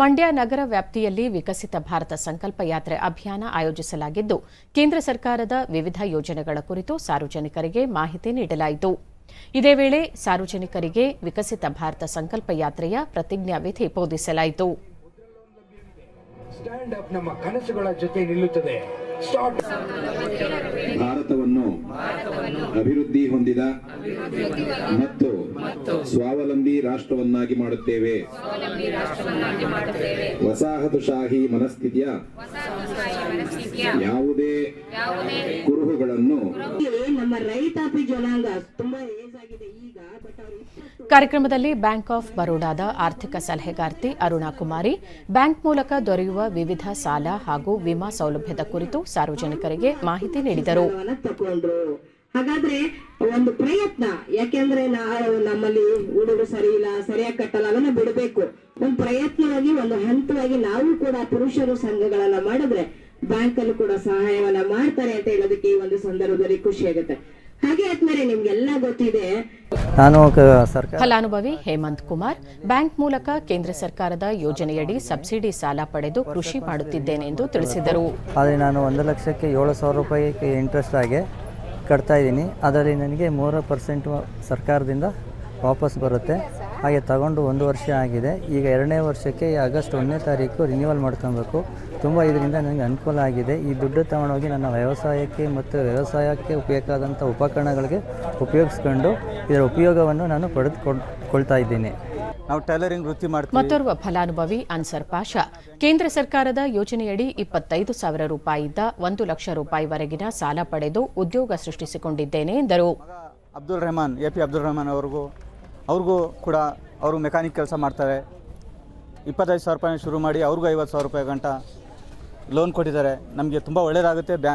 ಮಂಡ್ಯ ನಗರ ವ್ಯಾಪ್ತಿಯಲ್ಲಿ ವಿಕಸಿತ ಭಾರತ ಸಂಕಲ್ಪ ಯಾತ್ರೆ ಅಭಿಯಾನ ಆಯೋಜಿಸಲಾಗಿದ್ದು, ಕೇಂದ್ರ ಸರ್ಕಾರದ ವಿವಿಧ ಯೋಜನೆಗಳ ಕುರಿತು ಸಾರ್ವಜನಿಕರಿಗೆ ಮಾಹಿತಿ ನೀಡಲಾಯಿತು. ಇದೇ ವೇಳೆ ಸಾರ್ವಜನಿಕರಿಗೆ ವಿಕಸಿತ ಭಾರತ ಸಂಕಲ್ಪ ಯಾತ್ರೆಯ ಪ್ರತಿಜ್ಞಾವಿಧಿ ಬೋಧಿಸಲಾಯಿತು. ಸ್ಟಾರ್ಟ್ ಭಾರತವನ್ನು ಅಭಿವೃದ್ಧಿ ಹೊಂದಿದ ಮತ್ತು ಸ್ವಾವಲಂಬಿ ರಾಷ್ಟ್ರವನ್ನಾಗಿ ಮಾಡುತ್ತೇವೆ. ವಸಾಹತುಶಾಹಿ ಮನಸ್ಥಿತಿಯ ಯಾವುದೇ ಕುರುಹುಗಳನ್ನು ನಮ್ಮ ರೈತಾಪಿ ಜನಾಂಗ ತುಂಬಾ ಏಜ್ ಆಗಿದೆ ಈಗ ಬಟ್ ಅವ್ರು ಕಾರ್ಯಕ್ರಮದಲ್ಲಿ ಬ್ಯಾಂಕ್ ಆಫ್ ಬರೋಡಾದ ಆರ್ಥಿಕ ಸಲಹೆಗಾರ್ತಿ ಅರುಣಾ ಕುಮಾರಿ ಬ್ಯಾಂಕ್ ಮೂಲಕ ದೊರೆಯುವ ವಿವಿಧ ಸಾಲ ಹಾಗೂ ವಿಮಾ ಸೌಲಭ್ಯದ ಕುರಿತು ಸಾರ್ವಜನಿಕರಿಗೆ ಮಾಹಿತಿ ನೀಡಿದರು. ಹಾಗಾದ್ರೆ ಒಂದು ಪ್ರಯತ್ನ ಯಾಕೆಂದ್ರೆ ನಾವು ನಮ್ಮಲ್ಲಿ ಹುಡುಗರು ಸರಿ ಇಲ್ಲ ಸರಿಯಾಗಿ ಕಟ್ಟಲ್ಲ ಅದನ್ನ ಬಿಡಬೇಕು. ಒಂದು ಪ್ರಯತ್ನವಾಗಿ ಒಂದು ಹಂತವಾಗಿ ನಾವು ಕೂಡ ಪುರುಷರು ಸಂಘಗಳನ್ನ ಮಾಡಿದ್ರೆ ಬ್ಯಾಂಕ್ ಅಲ್ಲೂ ಕೂಡ ಸಹಾಯವನ್ನ ಮಾಡ್ತಾರೆ ಅಂತ ಹೇಳೋದಕ್ಕೆ ಈ ಒಂದು ಸಂದರ್ಭದಲ್ಲಿ ಖುಷಿ ಆಗುತ್ತೆ. ಹಾಗೆ ಆದ್ಮೇಲೆ ನಿಮ್ಗೆಲ್ಲ ಗೊತ್ತಿದೆ. ನಾನು ಫಲಾನುಭವಿ ಹೇಮಂತ್ ಕುಮಾರ್ ಬ್ಯಾಂಕ್ ಮೂಲಕ ಕೇಂದ್ರ ಸರ್ಕಾರದ ಯೋಜನೆಯಡಿ ಸಬ್ಸಿಡಿ ಸಾಲ ಪಡೆದು ಕೃಷಿ ಮಾಡುತ್ತಿದ್ದೇನೆ ಎಂದು ತಿಳಿಸಿದರು. ಆದರೆ ನಾನು ಒಂದು ಲಕ್ಷಕ್ಕೆ ಏಳು ಸಾವಿರ ರೂಪಾಯಿ ಇಂಟ್ರೆಸ್ಟ್ ಆಗಿ ಕಟ್ತಾ ಇದ್ದೀನಿ. ಅದರಲ್ಲಿ ನನಗೆ ಮೂರು ಪರ್ಸೆಂಟ್ ಸರ್ಕಾರದಿಂದ ವಾಪಸ್ ಬರುತ್ತೆ. ಹಾಗೆ ತಗೊಂಡು ಒಂದು ವರ್ಷ ಆಗಿದೆ. ಈಗ ಎರಡನೇ ವರ್ಷಕ್ಕೆ ಈ ಆಗಸ್ಟ್ ಒಂದನೇ ತಾರೀಕು ರಿನ್ಯೂವಲ್ ಮಾಡ್ಕೊಬೇಕು. ತುಂಬ ಇದರಿಂದ ನನಗೆ ಅನುಕೂಲ ಆಗಿದೆ. ಈ ದುಡ್ಡು ತಗೊಂಡೋಗಿ ನನ್ನ ವ್ಯವಸಾಯಕ್ಕೆ ಮತ್ತು ವ್ಯವಸಾಯಕ್ಕೆ ಬೇಕಾದಂಥ ಉಪಕರಣಗಳಿಗೆ ಉಪಯೋಗಿಸ್ಕೊಂಡು ಇದರ ಉಪಯೋಗವನ್ನು ನಾನು ಪಡೆದುಕೊಳ್ತಾ ಇದ್ದೀನಿ. ನಾವು ಟೈಲರಿಂಗ್ ವೃತ್ತಿ ಮಾಡ್ತೀವಿ. ಮತ್ತೋರ್ವ ಫಲಾನುಭವಿ ಅನ್ಸರ್ ಪಾಷಾ. ಕೇಂದ್ರ ಸರ್ಕಾರದ ಯೋಜನೆಯಡಿ ಇಪ್ಪತ್ತೈದು ಸಾವಿರ ರೂಪಾಯಿಯಿಂದ ಒಂದು ಲಕ್ಷ ರೂಪಾಯಿವರೆಗಿನ ಸಾಲ ಪಡೆದು ಉದ್ಯೋಗ ಸೃಷ್ಟಿಸಿಕೊಂಡಿದ್ದೇನೆ ಎಂದರು. ಅಬ್ದುಲ್ ರೆಹಮಾನ್ ಎ ಪಿ ಅಬ್ದುಲ್ ರೆಹಮಾನ್ ಅವ್ರಿಗೂ ಅವ್ರಿಗೂ ಕೂಡ ಅವರು ಮೆಕ್ಯಾನಿಕ್ ಕೆಲಸ ಮಾಡ್ತಾರೆ. ಇಪ್ಪತ್ತೈದು ಸಾವಿರ ರೂಪಾಯಿ ಶುರು ಮಾಡಿ ಅವ್ರಿಗೂ ಐವತ್ತು ಸಾವಿರ ರೂಪಾಯಿ ಗಂಟ ಲೋನ್ ಕೊಟ್ಟಿದ್ದಾರೆ. ನಮಗೆ ತುಂಬ ಒಳ್ಳೆಯದಾಗುತ್ತೆ ಬ್ಯಾ